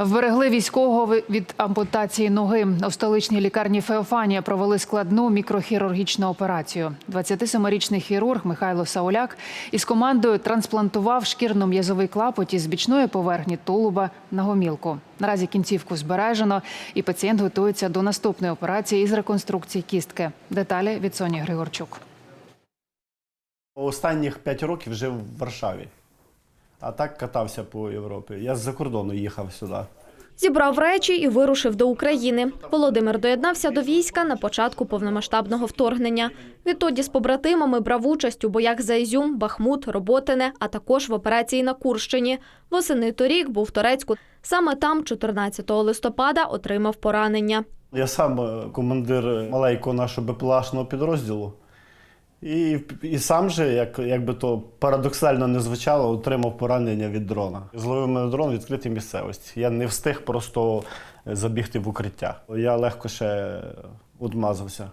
Вберегли військового від ампутації ноги. У столичній лікарні Феофанія провели складну мікрохірургічну операцію. 27-річний хірург Михайло Сауляк із командою трансплантував шкірно-м'язовий клапоть із бічної поверхні тулуба на гомілку. Наразі кінцівку збережено, і пацієнт готується до наступної операції із реконструкції кістки. Деталі від Соні Григорчук. Останніх 5 років жив в Варшаві, а так катався по Європі. Я з-за кордону їхав сюди. Зібрав речі і вирушив до України. Володимир доєднався до війська на початку повномасштабного вторгнення. Відтоді з побратимами брав участь у боях за Ізюм, Бахмут, Роботине, а також в операції на Курщині. Восени торік був в Торецьку. Саме там, 14 листопада, отримав поранення. Я сам е, командир маленького нашого БПЛАшного підрозділу. І, і сам же, як, як би то парадоксально не звучало, отримав поранення від дрона. Зловив мене дрон в відкритій місцевості. Я не встиг просто забігти в укриття. Я легко ще одмазався.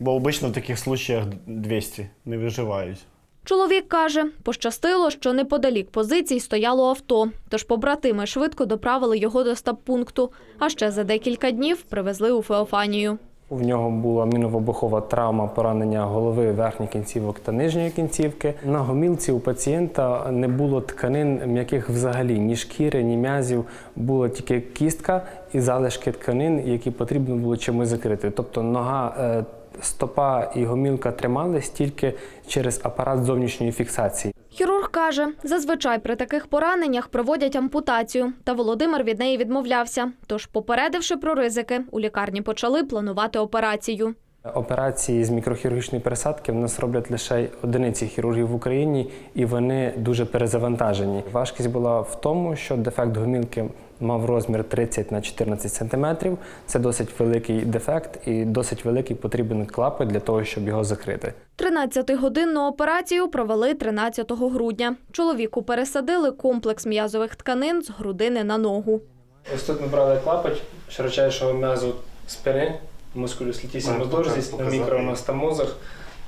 Бо обично в таких случаях 200 не виживають. Чоловік каже, пощастило, що неподалік позицій стояло авто, тож побратими швидко доправили його до стаб-пункту, а ще за декілька днів привезли у Феофанію. В нього була міновибухова травма поранення голови верхніх кінцівок та нижньої кінцівки. На гомілці у пацієнта не було тканин м'яких взагалі, ні шкіри, ні м'язів. Була тільки кістка і залишки тканин, які потрібно було чимось закрити. Тобто нога, е, стопа і гомілка тримались тільки через апарат зовнішньої фіксації. Каже, зазвичай при таких пораненнях проводять ампутацію, та Володимир від неї відмовлявся. Тож, попередивши про ризики, у лікарні почали планувати операцію. Операції з мікрохірургічної пересадки в нас роблять лише одиниці хірургів в Україні, і вони дуже перезавантажені. Важкість була в тому, що дефект гомілки мав розмір 30 на 14 см. Це досить великий дефект і досить великий потрібен клапоть для того, щоб його закрити. 13-годинну операцію провели 13 грудня. Чоловіку пересадили комплекс м'язових тканин з грудини на ногу. Ось тут ми брали клапоть широчайшого м'язу спини, мускулюс Можна літісімус на показати. мікроанастомозах.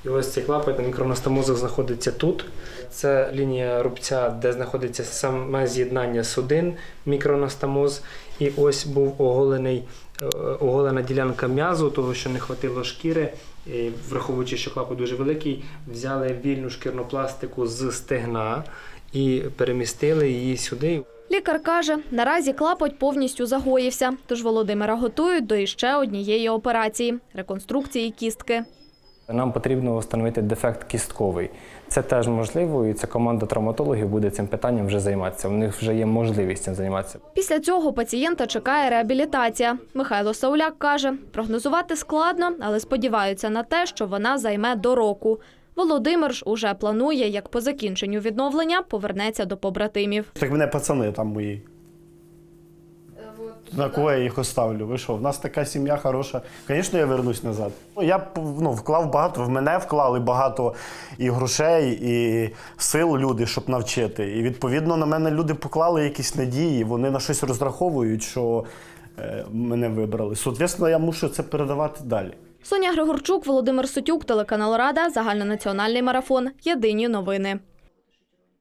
І ось цей клапоть на мікроанастомозах знаходиться тут. Це лінія рубця, де знаходиться саме з'єднання судин, мікроанастомоз. І ось був оголений, е, оголена ділянка м'язу, того, що не хватило шкіри. І, враховуючи, що клапоть дуже великий, взяли вільну шкірну пластику з стегна і перемістили її сюди. Лікар каже, наразі клапоть повністю загоївся, тож Володимира готують до іще однієї операції реконструкції кістки. Нам потрібно встановити дефект кістковий. Це теж можливо, і ця команда травматологів буде цим питанням вже займатися. У них вже є можливість цим займатися. Після цього пацієнта чекає реабілітація. Михайло Сауляк каже, прогнозувати складно, але сподіваються на те, що вона займе до року. Володимир ж уже планує, як по закінченню відновлення повернеться до побратимів. Так мене пацани там мої. На кого я їх оставлю? Ви що? В нас така сім'я хороша. Звісно, я вернусь назад. Ну, Я б, ну, вклав багато, в мене вклали багато і грошей, і сил люди, щоб навчити. І відповідно на мене люди поклали якісь надії, вони на щось розраховують, що е, мене вибрали. Соответственно, я мушу це передавати далі. Соня Григорчук, Володимир Сутюк, телеканал Рада, загальнонаціональний марафон. Єдині новини.